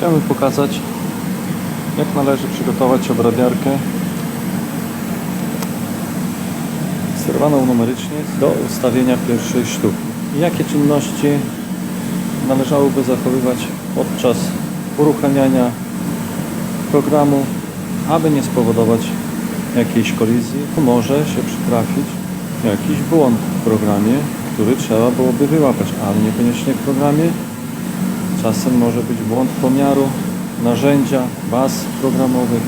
Chciałbym pokazać jak należy przygotować obrabiarkę sterowaną numerycznie do ustawienia pierwszej sztuki. Jakie czynności należałoby zachowywać podczas uruchamiania programu, aby nie spowodować jakiejś kolizji. Może się przytrafić jakiś błąd w programie, który trzeba byłoby wyłapać, ale niekoniecznie w programie. Czasem może być błąd pomiaru narzędzia, baz programowych.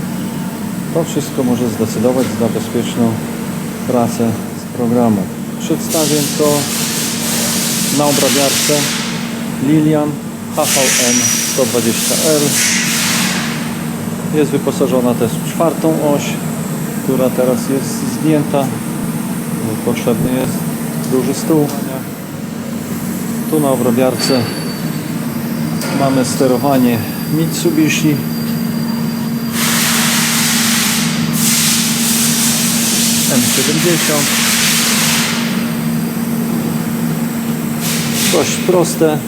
To wszystko może zdecydować za bezpieczną pracę z programem. Przedstawię to na obrabiarce Lilian HVM 120L. Jest wyposażona też w czwartą oś, która teraz jest zdjęta. Potrzebny jest duży stół. Tu na obrabiarce mamy sterowanie Mitsubishi. M70 Dość proste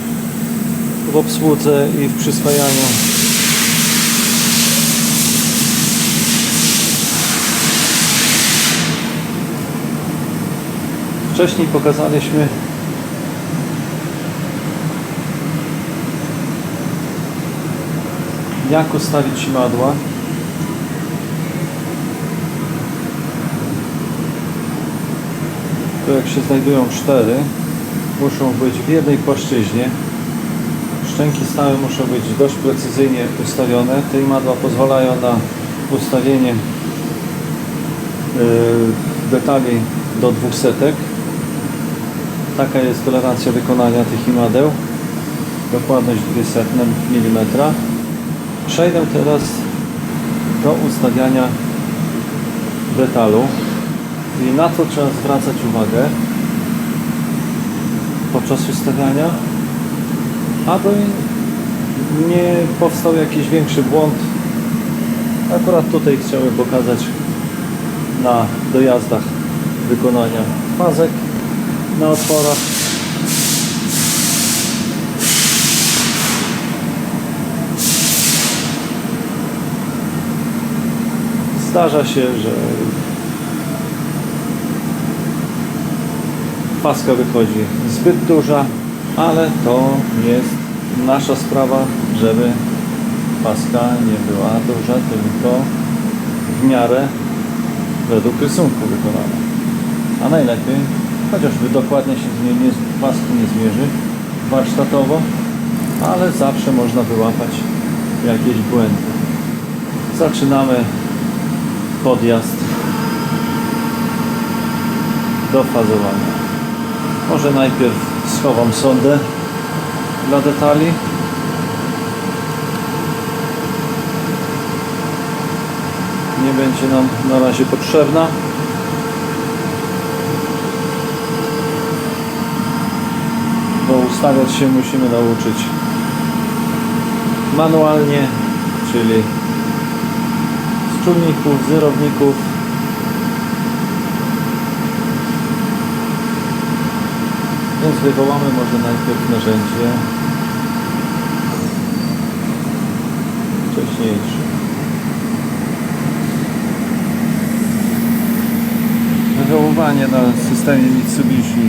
w obsłudze i w przyswajaniu. Wcześniej pokazaliśmy jak ustawić simadła. Tu jak się znajdują cztery, muszą być w jednej płaszczyźnie. Szczęki stałe muszą być dość precyzyjnie ustawione. Te imadła pozwalają na ustawienie yy, detali do 200. Taka jest tolerancja wykonania tych imadeł. Dokładność 200 mm. Przejdę teraz do ustawiania detalu i na to trzeba zwracać uwagę podczas ustawiania, aby nie powstał jakiś większy błąd. Akurat tutaj chciałem pokazać na dojazdach wykonania fazek na otworach. Zdarza się, że paska wychodzi zbyt duża, ale to jest nasza sprawa, żeby paska nie była duża, tylko w miarę według rysunku wykonana. A najlepiej, chociażby dokładnie się z niej nie, paski nie zmierzy warsztatowo, ale zawsze można wyłapać jakieś błędy. Zaczynamy podjazd do fazowania. Może najpierw schowam sondę dla detali. Nie będzie nam na razie potrzebna. Bo ustawiać się musimy nauczyć manualnie, czyli czujników, zerowników Więc wywołamy może najpierw narzędzie wcześniejsze. Wywoływanie na systemie Mitsubishi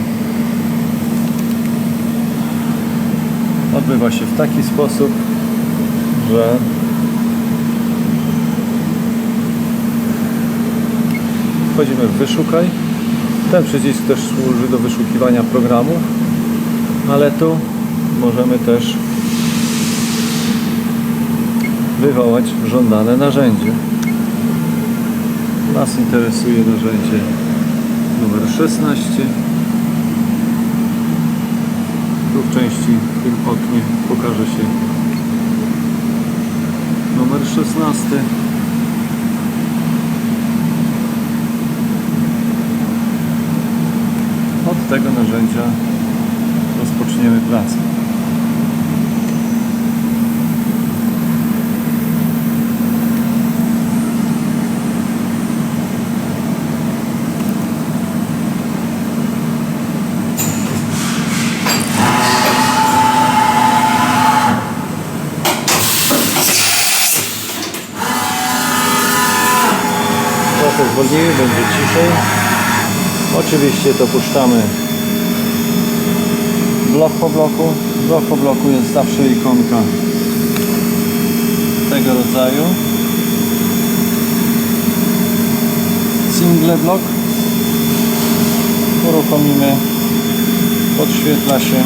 odbywa się w taki sposób, że wchodzimy w wyszukaj ten przycisk też służy do wyszukiwania programów, ale tu możemy też wywołać żądane narzędzie. Nas interesuje narzędzie numer 16. Tu w części w tym oknie pokaże się numer 16. od tego narzędzia rozpoczniemy pracę. Trochę wolniej, będzie ciszej. Oczywiście to puszczamy blok po bloku. Blok po bloku jest zawsze ikonka tego rodzaju. Single blok. Uruchomimy. Podświetla się.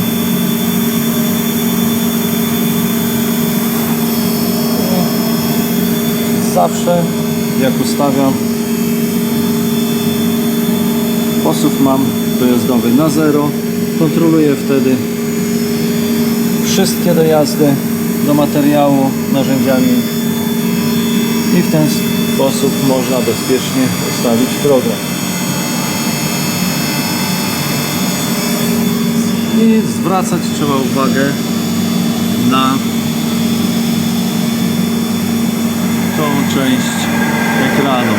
Zawsze jak ustawiam posuw mam dojazdowy na zero. Kontroluję wtedy wszystkie dojazdy do materiału narzędziami i w ten sposób można bezpiecznie ustawić program. I zwracać trzeba uwagę na tą część ekranu.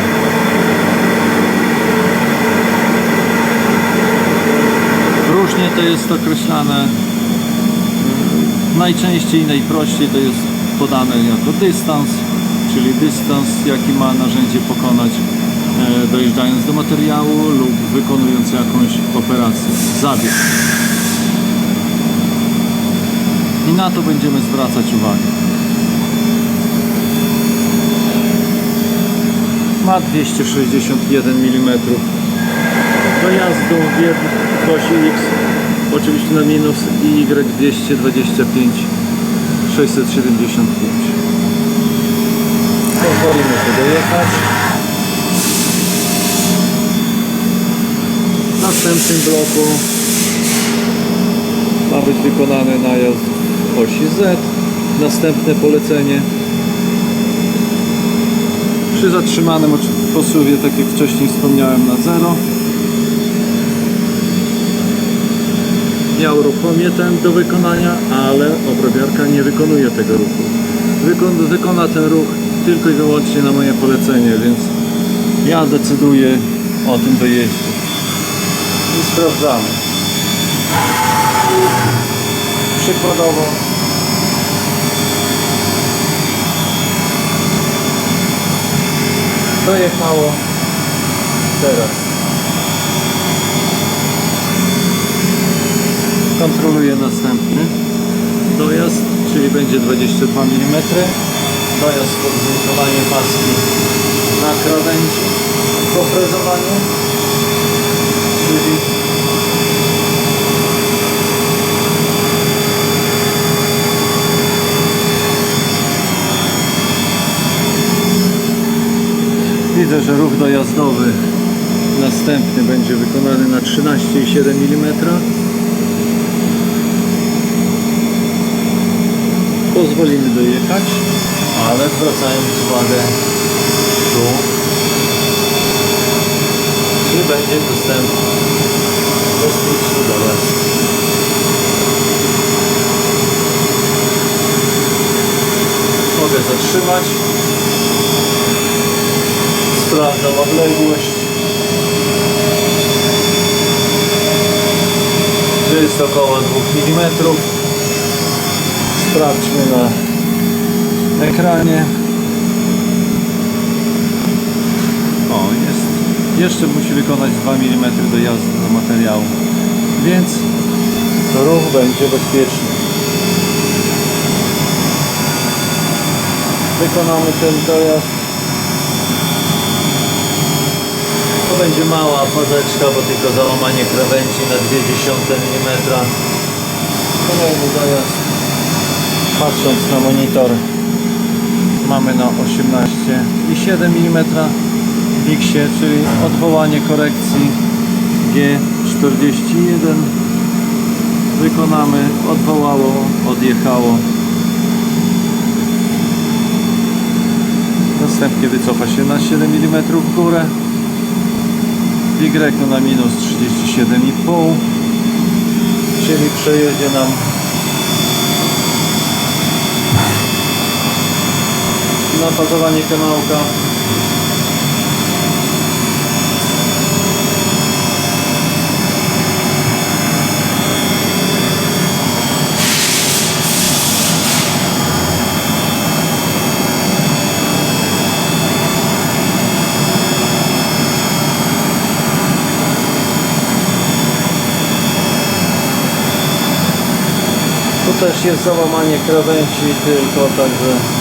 Różnie to jest określane. Najczęściej, najprościej to jest podane jako dystans, czyli dystans, jaki ma narzędzie pokonać e, dojeżdżając do materiału lub wykonując jakąś operację, zabieg. I na to będziemy zwracać uwagę. Ma 261 mm dojazdu osi X oczywiście na minus i Y 225 675 pozwolimy tu dojechać. W następnym bloku ma być wykonany najazd w osi Z. Następne polecenie. Przy zatrzymanym posuwie, tak jak wcześniej wspomniałem, na zero. Ja uruchomię ten do wykonania, ale obrabiarka nie wykonuje tego ruchu. Wykon, wykona ten ruch tylko i wyłącznie na moje polecenie, więc ja decyduję o tym dojeździe. I sprawdzamy. Przykładowo dojechało teraz. Kontroluję następny dojazd, czyli będzie 22 mm. Dojazd pod paski na krawędzi po frezowaniu, czyli Widzę, że ruch dojazdowy następny będzie wykonany na 13,7 mm. Pozwolimy dojechać, ale zwracając uwagę tu, czy będzie dostępny bezpieczny dojazd. Mogę zatrzymać. Sprawdzam odległość. To jest około 2 mm. Sprawdźmy na ekranie. O, jest. Jeszcze musi wykonać 2 mm dojazdu do materiału. Więc ruch będzie bezpieczny. Wykonamy ten dojazd. To będzie mała fazeczka, bo tylko załamanie krawędzi na 0,2 mm. Kolejny dojazd. Patrząc na monitor mamy na 18,7 mm w czyli odwołanie korekcji G41 wykonamy, odwołało, odjechało. Następnie wycofa się na 7 mm w górę. Y na minus 37,5 czyli przejedzie nam na fazowanie kanałka. Tu też jest załamanie krawędzi tylko, także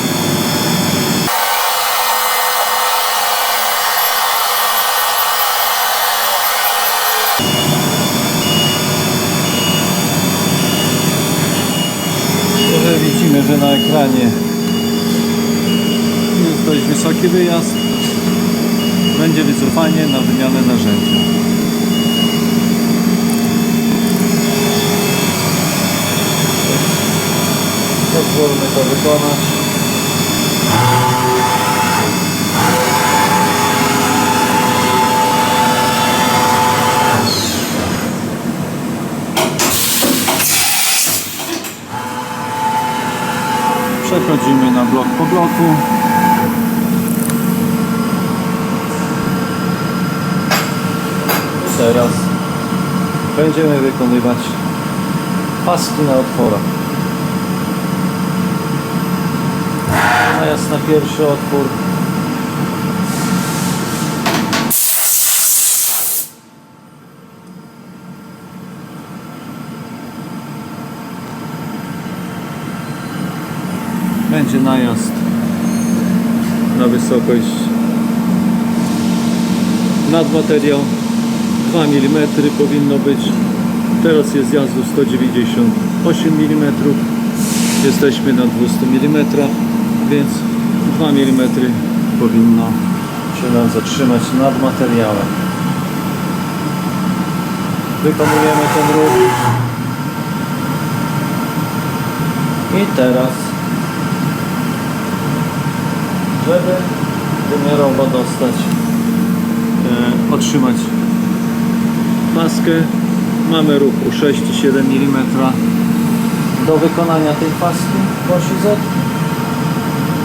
ekranie jest dość wysoki wyjazd. Będzie wycofanie na wymianę narzędzia. Pozwólmy to wykonać. Przechodzimy na blok po bloku. Teraz będziemy wykonywać paski na otworach. Najazd na pierwszy otwór. Będzie najazd na wysokość nad materiał. 2 mm powinno być. Teraz jest jazdu 198 mm jesteśmy na 200 mm więc 2 mm powinno się nam zatrzymać nad materiałem. Wykonujemy ten ruch. I teraz żeby wymiarowo dostać, e, otrzymać paskę. Mamy ruch u 6,7 mm do wykonania tej paski osi Z.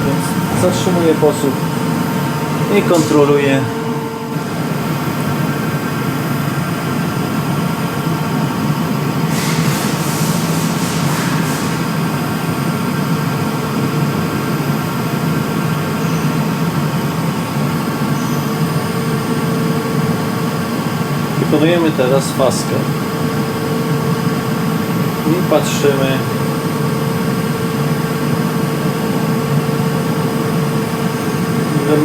Więc zatrzymuję posób i kontroluję Wykonujemy teraz faskę. I patrzymy.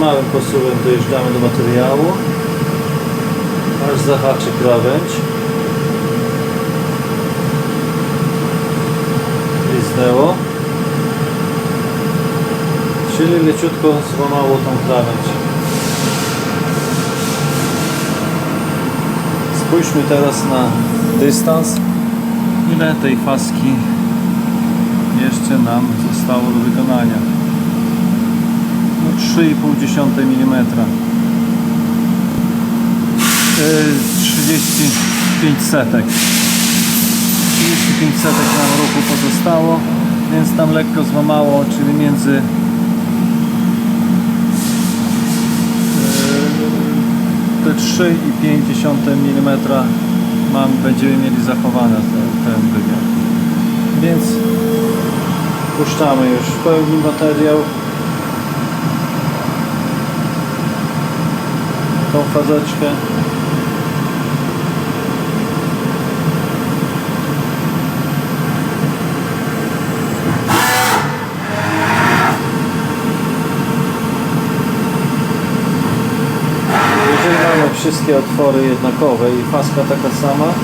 Małym posuwem dojeżdżamy do materiału. Aż zahaczy krawędź. Liznęło. Czyli leciutko złamało tą krawędź. Spójrzmy teraz na dystans. Ile tej faski jeszcze nam zostało do wykonania? No 3,5 mm. Yy, 35 setek. 35 setek nam ruchu pozostało, więc tam lekko złamało, czyli między 3,5 mm mam, będziemy mieli zachowane ten, ten wymiar. Więc puszczamy już w pełni materiał. Tą fazeczkę. Jeżeli mamy wszystkie otwory jednakowe i faska taka sama,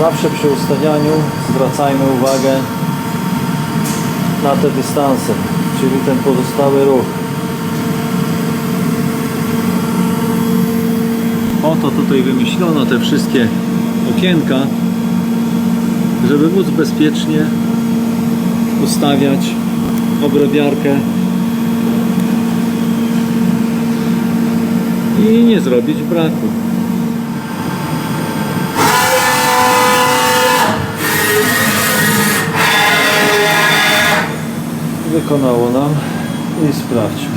zawsze przy ustawianiu zwracajmy uwagę na te dystanse, czyli ten pozostały ruch. Oto tutaj wymyślono te wszystkie okienka, żeby móc bezpiecznie ustawiać obrabiarkę i nie zrobić braku. Wykonało nam i sprawdźmy.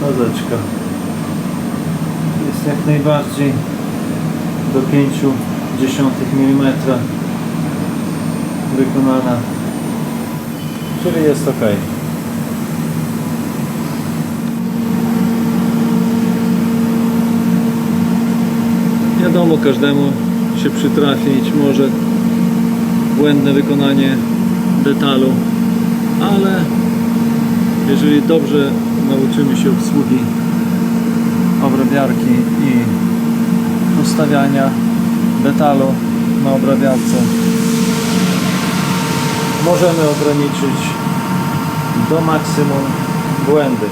Pazeczka jest jak najbardziej do 0,5 mm wykonana, czyli jest ok. Wiadomo, każdemu się przytrafić może błędne wykonanie detalu, ale jeżeli dobrze nauczymy się obsługi obrabiarki i ustawiania detalu na obrabiarce, możemy ograniczyć do maksimum błędy.